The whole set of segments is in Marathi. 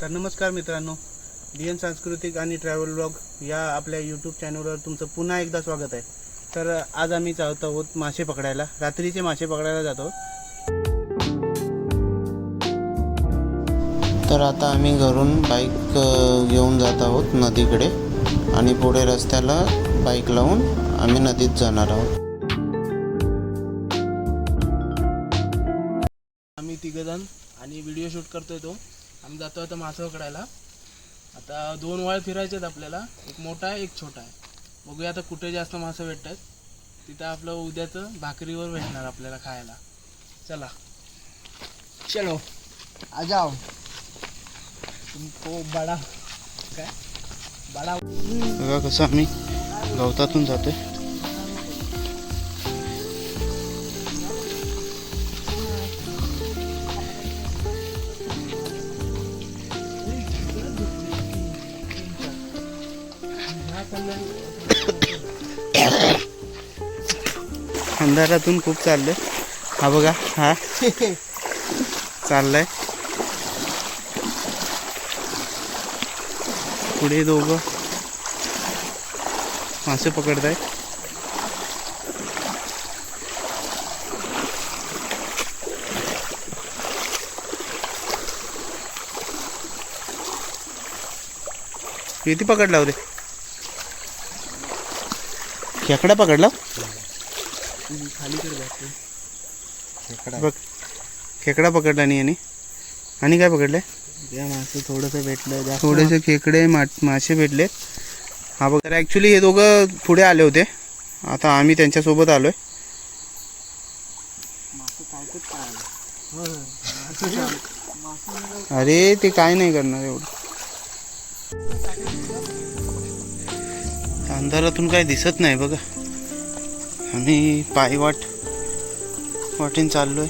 तर नमस्कार मित्रांनो डी एन सांस्कृतिक आणि ट्रॅव्हल ब्लॉग या आपल्या यूट्यूब चॅनलवर तुमचं पुन्हा एकदा स्वागत आहे. तर आज आम्ही जात आहोत मासे पकडायला रात्रीचे मासे पकडायला जातो तर आता आम्ही घरून बाईक घेऊन जात आहोत नदीकडे आणि पुढे रस्त्याला बाईक लावून आम्ही नदीत जाणार आहोत. आम्ही तिघजण आणि व्हिडिओ शूट करतोय तो. आम्ही जातो आता मासे पकडायला आता दोन वाळ फिरायचे आहेत आपल्याला. एक मोठा आहे एक छोटा आहे. बघूया आता कुठे जास्त मासे भेटतात. तिथं आपलं उद्याचं भाकरीवर भेटणार आपल्याला खायला. चला. चलो. आ जाओ. तुमको बड़ा काय? बड़ा बघा कसं आम्ही गवतातून जातोय. अंधारातून खूप चाललंय. हा बघा हा. चाललाय. पुढे दोघं मासे पकडताय किती पकडला होते. खेकडा पकडला? खाली बघ. खेकडा पकडला नाही आणि आणि काय पकडलंय त्या मासे थोडंसं भेटलं जास्त थोडेसे खेकडे मा मासे भेटले. हा बघ. तर ॲक्च्युली हे दोघं पुढे आले होते. आता आम्ही त्यांच्यासोबत आलोय. अरे ते काय नाही करणार एवढं. अंधारातून काय दिसत नाही बघा. आम्ही पायवाट वाटेन चाललोय.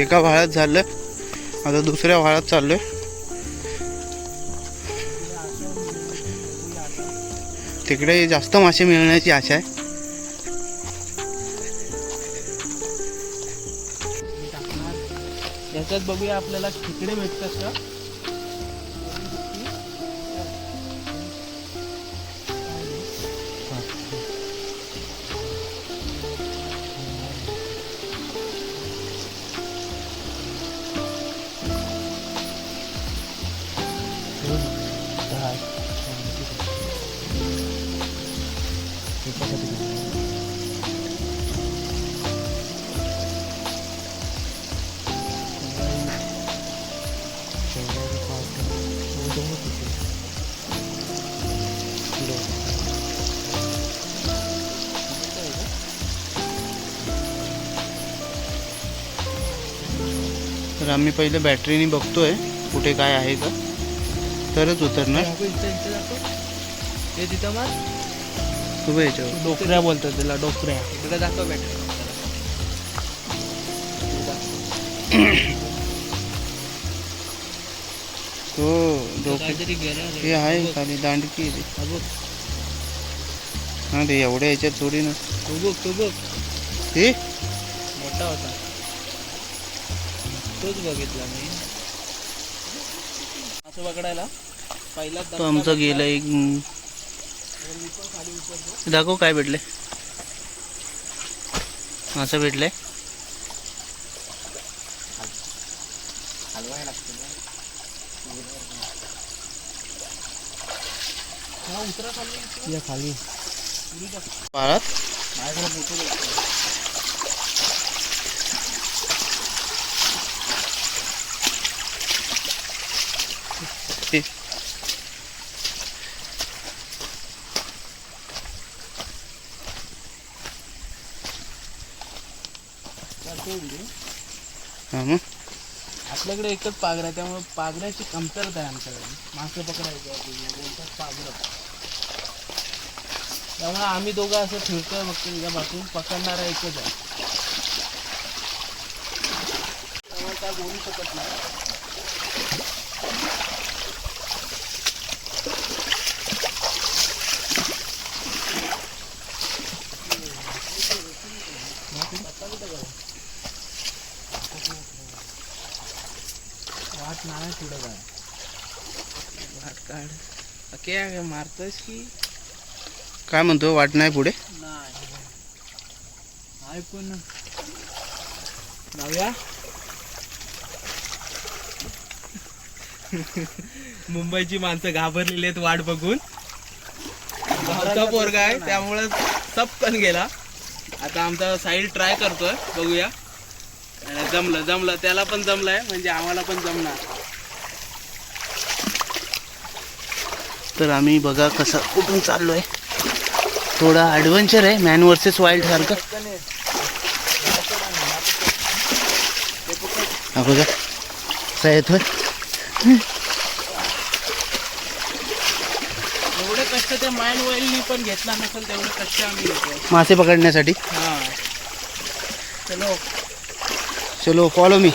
एका व्हाळात झालं. आता दुसऱ्या व्हाळात चाललोय. तिकडे जास्त मासे मिळण्याची आशा आहे. याच्यात बघूया आपल्याला खेकडे भेटतात का? तर आम्ही पहिले बॅटरीने बघतोय कुठे काय आहे का. तरच उतरणार. ते उभं याच्यावर. डोकऱ्या बोलतात त्याला डोकऱ्या. इकडे दाखव बेटा हो ते आहे खाली दांडकी आहे ती. हा ते एवढ्या याच्यात थोडी ना. तो बघ तो बघ. हे? मोठा होता. तोच बघितला मी. असं पकडायला. पहिला तो आमचं गेलं एक दाखव काय भेटले असं भेटलंय. या खाली. पाळात. हे. हा मग आपल्याकडे एकच पागरा आहे त्यामुळे पागऱ्याची कमतरता आहे आमच्याकडे. मासे पकडायचे आहे बोलतात पागरं त्यामुळे आम्ही दोघं असं फिरतोय बघतो तुझ्यापासून पकडणारा एकच आहे. त्यामुळे काय बोलू शकत नाही वाट नाही पुढे काय वाट काढ. काय मारतोयस की? काय म्हणतो वाट नाही पुढे? नाही. पण नव्या मुंबईची माणसं घाबरलेली आहेत वाट बघून. पोरगा आहे त्यामुळे सपकन गेला. आता आमचा साईड ट्राय करतोय बघूया. जमलं जमलं. त्याला पण जमलंय म्हणजे आम्हाला पण जमणार. तर आम्ही बघा कसं कुठून चाललोय. थोडा ॲडव्हेंचर आहे मॅन वर्सेस वाईल्ड सारखं. हा बघा. कसा येतोय. एवढे कष्ट त्या पण घेतला नसेल तेवढे कष्ट आम्ही घेतो मासे पकडण्यासाठी. हा. चलो. चलो फॉलो मी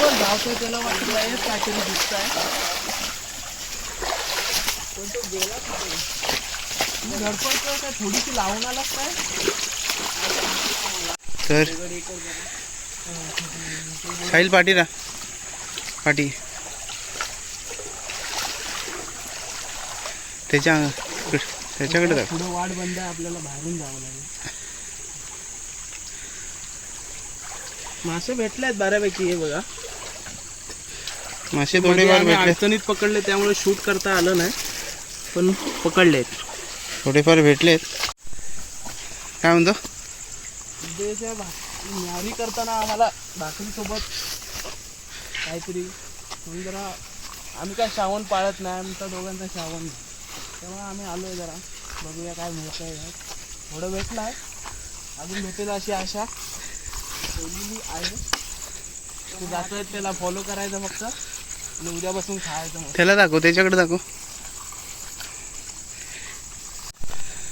पण धावतोय त्याला हेच काहीतरी दिसत आहे पण तो गेला धडपडतोय काय थोडीशी लावून आलाच काय तर? साहिल पाटी रा पाटी त्याच्या त्याच्याकडे पुढे वाट बंद आहे आपल्याला बाहेरून जावं लागेल. मासे भेटले आहेत बऱ्यापैकी हे बघा. मासे मध्ये थोडेफार आम्ही भेटले. अडचणीत पकडले त्यामुळे शूट करता आलं नाही. पण पकडलेत. थोडेफार भेटलेत. काय म्हणतो? उद्याच्या भा न्यारी करताना आम्हाला भाकरीसोबत काहीतरी म्हणून जरा आम्ही काय श्रावण पाळत नाही आमचा दोघांचा श्रावण नाही. तेव्हा आम्ही आलो आहे जरा. बघूया काय मिळतं आहे. थोडं भेटलं आहे. अजून भेटेल अशी आशा. ठेवलेली आहे. ते जातोय त्याला फॉलो करायचं फक्त. उद्यापासून खायचं मग त्याला दाखव त्याच्याकडे दाखव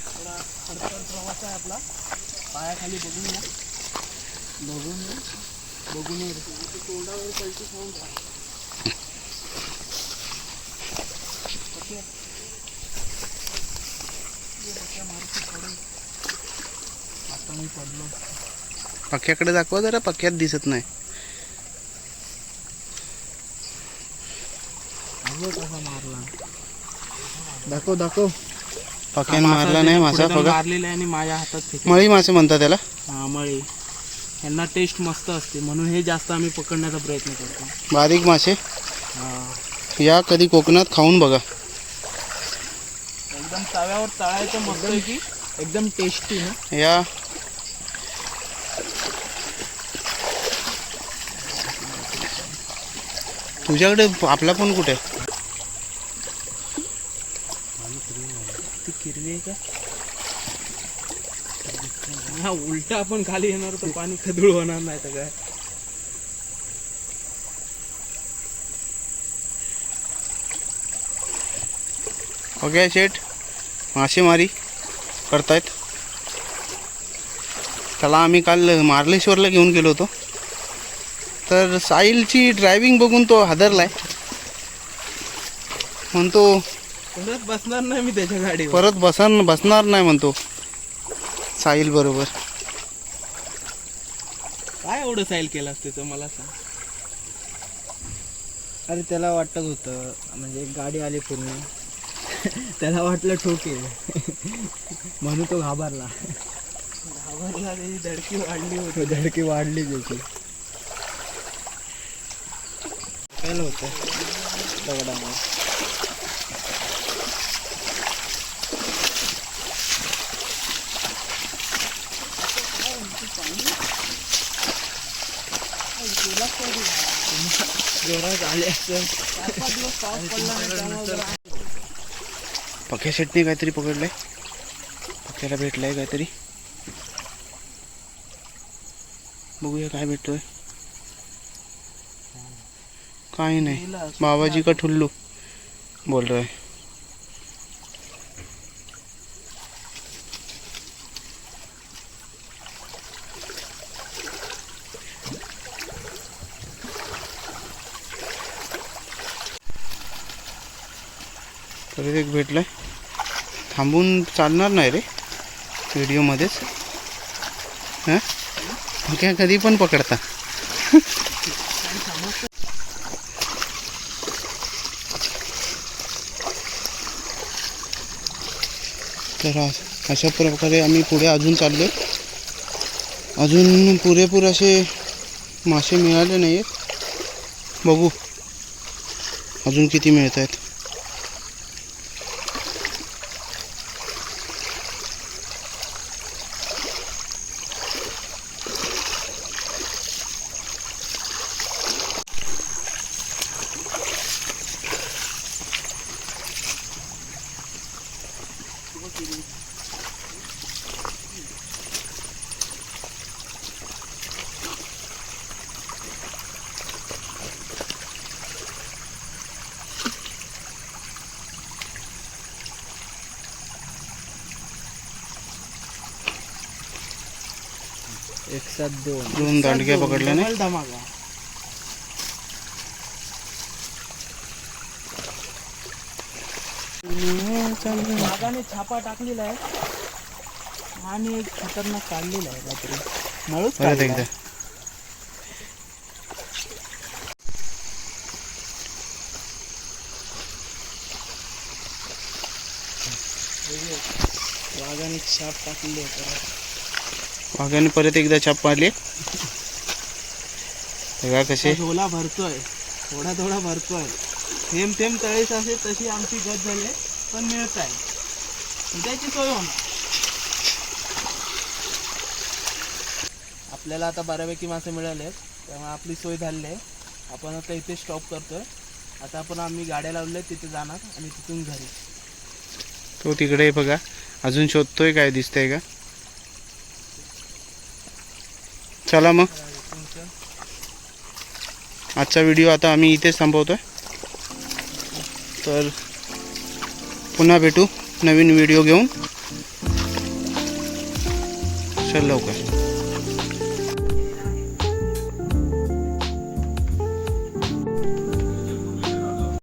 प्रवास आहे आपला पायाखाली बघून या बघून. बघून. तोंडावर पलटी खाऊन. ओके. पक्क्याकडे दाखवा जरा पक्क्यात दिसत नाही कसा मारला? दाखव दाखव. पक्क्याने मारला नाही मासा बघा मारलेला आहे आणि माझ्या हातात फेकला. मळी मासे म्हणतात त्याला. हा मळी. यांना टेस्ट मस्त असते म्हणून हे जास्त आम्ही पकडण्याचा प्रयत्न करतो. बारीक मासे. हा. या कधी कोकणात खाऊन बघा. एकदम तव्यावर तळायचं मस्त आहे की एकदम टेस्टी ना. या. तुझ्याकडे आपला पण कुठे आहे? ती किरवी आहे का हा उलटा आपण खाली येणार तर पाणी खदूळ होणार नाही तर काय? ओके शेठ. मासेमारी करतायत. त्याला आम्ही काल मार्लेश्वरला घेऊन गेलो होतो. तर साहिलची ड्रायव्हिंग बघून तो हादरलाय. म्हणतो परत बसणार नाही मी त्याच्या गाडीवर. परत बसन बसणार नाही म्हणतो. साहिल बरोबर. काय एवढं साईल केलं असते तर मला सांग. अरे त्याला वाटत होतं म्हणजे गाडी आली पूर्ण. त्याला वाटलं ठोकेल म्हणून तो घाबरला. घाबरला त्याची धडकी वाढली होती. धडकी वाढली त्याची. काय होतं दगडामुळे जोरात आले असं पक्या शेटने काहीतरी पकडलंय पक्याला भेटलंय काहीतरी बघूया काय भेटतोय नाही बाबाजी का ठुल्लू। बोल रहा है। एक भेटला आहे थांबून चालणार नाही रे व्हिडिओमध्येच. हां? काय कधी पण पकडता. तर अशा प्रकारे आम्ही पुढे अजून चाललो अजून पुरेपूर असे मासे मिळाले नाही आहेत बघू. अजून किती मिळत आहेत एक सात दोन दोन. दांडग्या पकडल्या नाही धमाका. नागाने छापा टाकलेला आहे. आणि एक खतरनाक काढलेला आहे रात्री मळूच. एकदा. वाघाने छाप टाकली परत. वाघाने परत एकदा छाप मारली. बघा कसे. झोला भरतोय. थोडा थोडा भरतोय. थेंब थेंब तळीस असेल तशी आमची गत झाली पण मिळत आहे. त्याची सोय होणार. आपल्याला आता बऱ्यापैकी मासे मिळाले त्यामुळे आपली सोय झाली आहे. आपण आता इथे स्टॉप करतोय. आता आपण आम्ही गाड्या लावल्या तिथे जाणार आणि तिथून घरी. तो तिकडे बघा. अजून शोधतोय काय दिसतंय का? चला मग. आजचा व्हिडिओ आता आम्ही इथेच थांबवतो आहे तर पुन्हा भेटू नवीन व्हिडिओ घेऊन. चल लवकर.